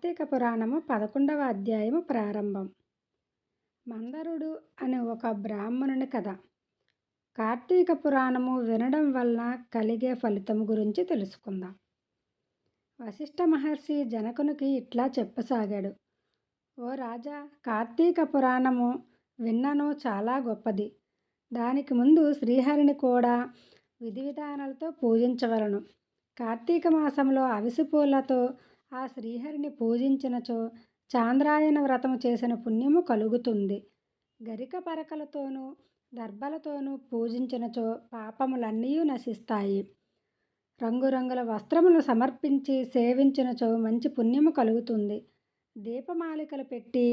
కార్తీక పురాణము పదకొండవ అధ్యాయము ప్రారంభం. మందరుడు అనే ఒక బ్రాహ్మణుని కథ. కార్తీక పురాణము వినడం వలన కలిగే ఫలితం గురించి తెలుసుకుందాం. వశిష్ఠ మహర్షి జనకునికి ఇట్లా చెప్పసాగాడు. ఓ రాజా కార్తీక పురాణము విన్నను చాలా గొప్పది. దానికి ముందు శ్రీహరిని కూడా విధి విధానాలతో పూజించవలను. కార్తీక మాసంలో అవిసి పూలతో ఆ శ్రీహరిని పూజించినచో చాంద్రాయన వ్రతము చేసిన పుణ్యము కలుగుతుంది. గరిక పరకలతోనూ దర్భలతోనూ పూజించినచో పాపములన్నీ నశిస్తాయి. రంగురంగుల వస్త్రమును సమర్పించి సేవించినచో మంచి పుణ్యము కలుగుతుంది. దీపమాలికలు పెట్టి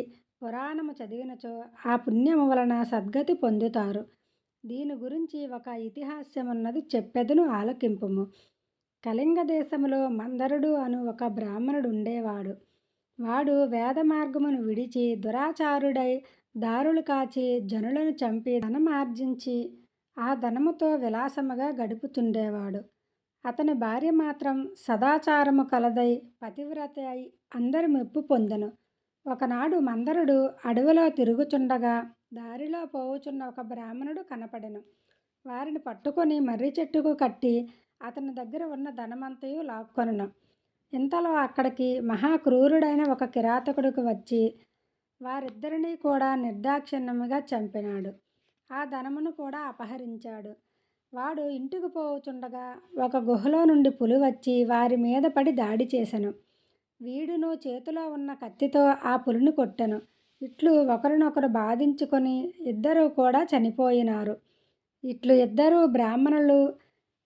పురాణము చదివినచో ఆ పుణ్యము వలన సద్గతి పొందుతారు. దీని గురించి ఒక ఇతిహాస్యమున్నది చెప్పెదను ఆలకింపుము. కళింగ దేశంలో మందరుడు అను ఒక బ్రాహ్మణుడు ఉండేవాడు వాడు వేద మార్గమును విడిచి దురాచారుడై దారులు కాచి జనులను చంపి ధనమార్జించి ఆ ధనముతో విలాసముగా గడుపుతుండేవాడు. అతని భార్య మాత్రం సదాచారము కలదై పతివ్రత అయి అందరి మెప్పు పొందెను. ఒకనాడు మందరుడు అడవిలో తిరుగుచుండగా దారిలో పోవుచున్న ఒక బ్రాహ్మణుడు కనపడెను. వారిని పట్టుకొని మర్రి చెట్టుకు కట్టి అతని దగ్గర ఉన్న ధనమంతయు లాక్కొనను. ఇంతలో అక్కడికి మహాక్రూరుడైన ఒక కిరాతకుడికి వచ్చి వారిద్దరినీ కూడా నిర్దాక్షిణ్యముగా చంపినాడు. ఆ ధనమును కూడా అపహరించాడు. వాడు ఇంటికి పోవుచుండగా ఒక గుహలో నుండి పులి వచ్చి వారి మీద పడి దాడి చేశాను వీడును చేతిలో ఉన్న కత్తితో ఆ పులిని కొట్టెను. ఇట్లు ఒకరినొకరు బాధించుకొని ఇద్దరూ కూడా చనిపోయినారు. ఇట్లు ఇద్దరు బ్రాహ్మణులు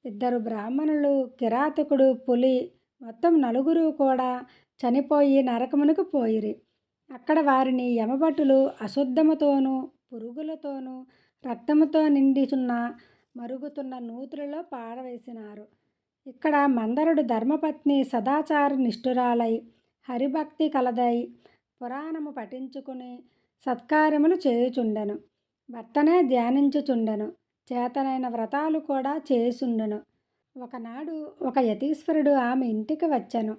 ఇద్దరు బ్రాహ్మణులు కిరాతకుడు పులి మొత్తం నలుగురు కూడా చనిపోయి నరకమునకు పోయిరి. అక్కడ వారిని యమభటులు అశుద్ధముతోనూ పురుగులతోనూ రక్తముతో నిండిచున్న మరుగుతున్న నూతులలో పారవేసినారు. ఇక్కడ మందరుడు ధర్మపత్ని సదాచార నిష్ఠురాలై హరిభక్తి కలదై పురాణము పఠించుకుని సత్కార్యములు చేయుచుండెను. భర్తనే ధ్యానించుచుండెను. చేతనైన వ్రతాలు కూడా చేసుండెను. ఒకనాడు ఒక యతీశ్వరుడు ఆమె ఇంటికి వచ్చెను.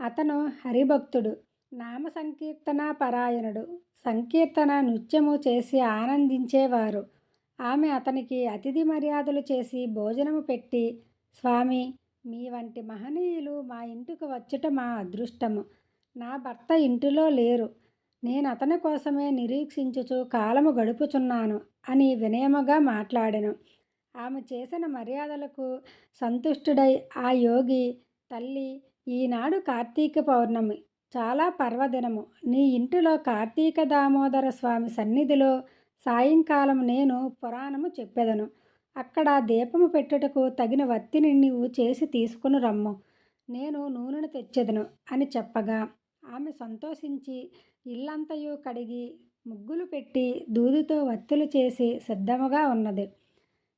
అతను హరిభక్తుడు నామ సంకీర్తన పరాయణుడు. సంకీర్తన నృత్యము చేసి ఆనందించేవారు. ఆమె అతనికి అతిథి మర్యాదలు చేసి భోజనము పెట్టి స్వామి మీ వంటి మహనీయులు మా ఇంటికి వచ్చుట మా అదృష్టము. నా భర్త ఇంటిలో లేరు. నేను అతని కోసమే నిరీక్షించుచు కాలము గడుపుచున్నాను అని వినయముగా మాట్లాడెను. ఆమె చేసిన మర్యాదలకు సంతుష్టుడై ఆ యోగి తల్లి ఈనాడు కార్తీక పౌర్ణమి చాలా పర్వదినము నీ ఇంటిలో కార్తీక దామోదర స్వామి సన్నిధిలో సాయంకాలం నేను పురాణము చెప్పెదను. అక్కడ దీపము పెట్టుటకు తగిన వత్తిని నీవు చేసి తీసుకుని రమ్ము. నేను నూనెను తెచ్చెదను అని చెప్పగా ఆమె సంతోషించి ఇల్లంతయు కడిగి ముగ్గులు పెట్టి దూదుతో వత్తులు చేసి సిద్ధముగా ఉన్నది.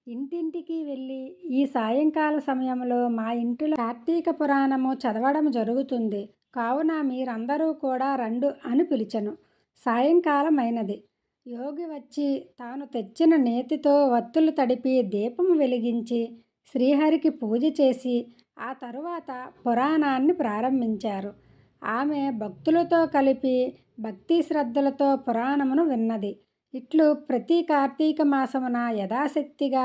ఇంటింటికి వెళ్ళి ఈ సాయంకాల సమయంలో మా ఇంటిలో కార్తీక పురాణము చదవడం జరుగుతుంది. కావున మీరందరూ కూడా రండు అని పిలిచను. సాయంకాలం అయినది యోగి వచ్చి తాను తెచ్చిన నేతితో వత్తులు తడిపి దీపం వెలిగించి శ్రీహరికి పూజ చేసి ఆ తరువాత పురాణాన్ని ప్రారంభించారు. ఆమె భక్తులతో కలిపి భక్తి శ్రద్ధలతో పురాణమును విన్నది. ఇట్లు ప్రతి కార్తీక మాసమున యథాశక్తిగా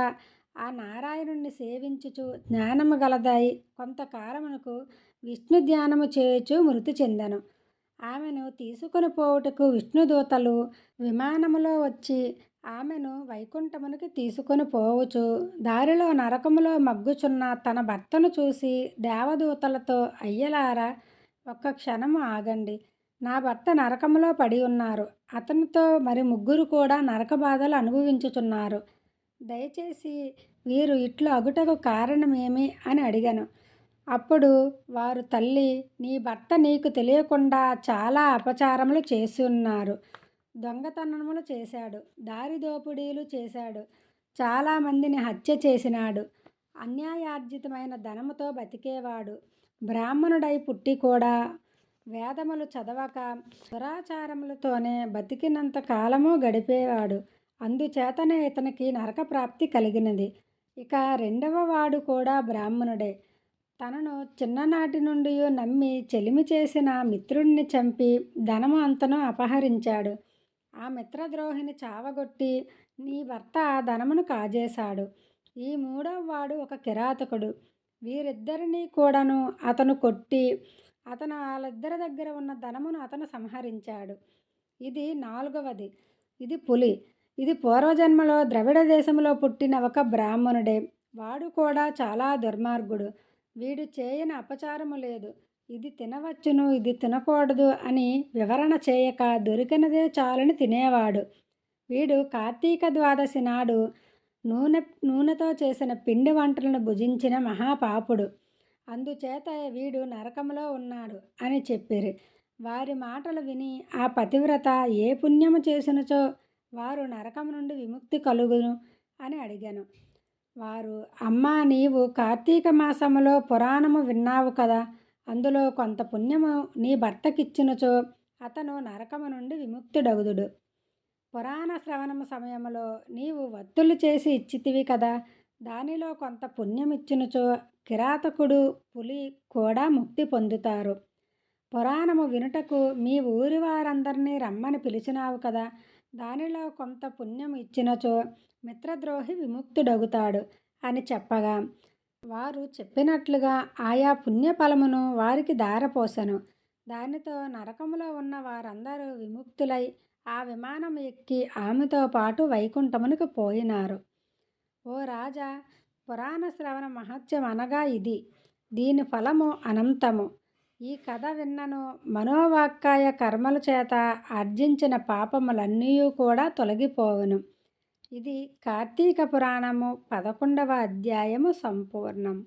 ఆ నారాయణుణ్ణి సేవించుచు జ్ఞానము గలదై కొంతకాలమునకు విష్ణు ధ్యానము చేయుచు మృతి చెందను. ఆమెను తీసుకొని పోవుటకు విష్ణుదూతలు విమానములో వచ్చి ఆమెను వైకుంఠమునికి తీసుకొని పోవచ్చు దారిలో నరకములో మగ్గుచున్న తన భర్తను చూసి దేవదూతలతో అయ్యలారా ఒక్క క్షణం ఆగండి. నా భర్త నరకములో పడి ఉన్నారు. అతనితో మరి ముగ్గురు కూడా నరక బాధలు అనుభవించుచున్నారు. దయచేసి వీరు ఇట్లు అగుటకు కారణమేమి అని అడిగాను. అప్పుడు వారు తల్లి నీ భర్త నీకు తెలియకుండా చాలా అపచారములు చేసి ఉన్నారు. దొంగతనములు చేశాడు. దారి దోపిడీలు చేశాడు. చాలామందిని హత్య చేసినాడు. అన్యాయార్జితమైన ధనముతో బతికేవాడు. బ్రాహ్మణుడై పుట్టి కూడా వేదములు చదవక దురాచారములతోనే బతికినంత కాలము గడిపేవాడు. అందుచేతనే ఇతనికి నరక ప్రాప్తి కలిగినది. ఇక రెండవ వాడు కూడా బ్రాహ్మణుడే. తనను చిన్ననాటి నుండి నమ్మి చెలిమి చేసిన మిత్రుణ్ణి చంపి ధనము అంతను అపహరించాడు. ఆ మిత్రద్రోహిని చావగొట్టి నీ భర్త ధనమును కాజేశాడు. ఈ మూడవ వాడు ఒక కిరాతకుడు. వీరిద్దరినీ కూడాను అతను కొట్టి అతను వాళ్ళిద్దరి దగ్గర ఉన్న ధనమును అతను సంహరించాడు. ఇది నాలుగవది. ఇది పులి. ఇది పూర్వజన్మలో ద్రవిడ దేశంలో పుట్టిన ఒక బ్రాహ్మణుడే. వాడు కూడా చాలా దుర్మార్గుడు. వీడు చేయని అపచారము లేదు. ఇది తినవచ్చును ఇది తినకూడదు అని వివరణ చేయక దొరికినదే చాలని తినేవాడు. వీడు కార్తీక ద్వాదశి నాడు నూనె నూనెతో చేసిన పిండి వంటలను భుజించిన మహాపాపుడు. అందుచేత వీడు నరకంలో ఉన్నాడు అని చెప్పిరి. వారి మాటలు విని ఆ పతివ్రత ఏ పుణ్యము చేసినచో వారు నరకం నుండి విముక్తి కలుగును అని అడిగాను. వారు అమ్మా నీవు కార్తీక మాసములో పురాణము విన్నావు కదా అందులో కొంత పుణ్యము నీ భర్తకిచ్చినచో అతను నరకము నుండి విముక్తుడగుదుడు. పురాణ శ్రవణము సమయంలో నీవు వత్తులు చేసి ఇచ్చితివి కదా. దానిలో కొంత పుణ్యమిచ్చినచో కిరాతకుడు పులి కూడా ముక్తి పొందుతారు. పురాణము వినుటకు మీ ఊరి వారందరినీ రమ్మని పిలిచినావు కదా. దానిలో కొంత పుణ్యం ఇచ్చినచో మిత్రద్రోహి విముక్తుడగుతాడు అని చెప్పగా వారు చెప్పినట్లుగా ఆయా పుణ్యఫలమును వారికి దారపోసెను దానితో నరకములో ఉన్న వారందరూ విముక్తులై ఆ విమానం ఎక్కి ఆమెతో పాటు వైకుంఠమునికి పోయినారు. ఓ రాజా పురాణ శ్రవణ మహత్యం అనగా ఇది. దీని ఫలము అనంతము. ఈ కథ విన్నను మనోవాక్కాయ కర్మల చేత ఆర్జించిన పాపములన్నీ కూడా తొలగిపోవును. ఇది కార్తీక పురాణము పదకొండవ అధ్యాయము సంపూర్ణం.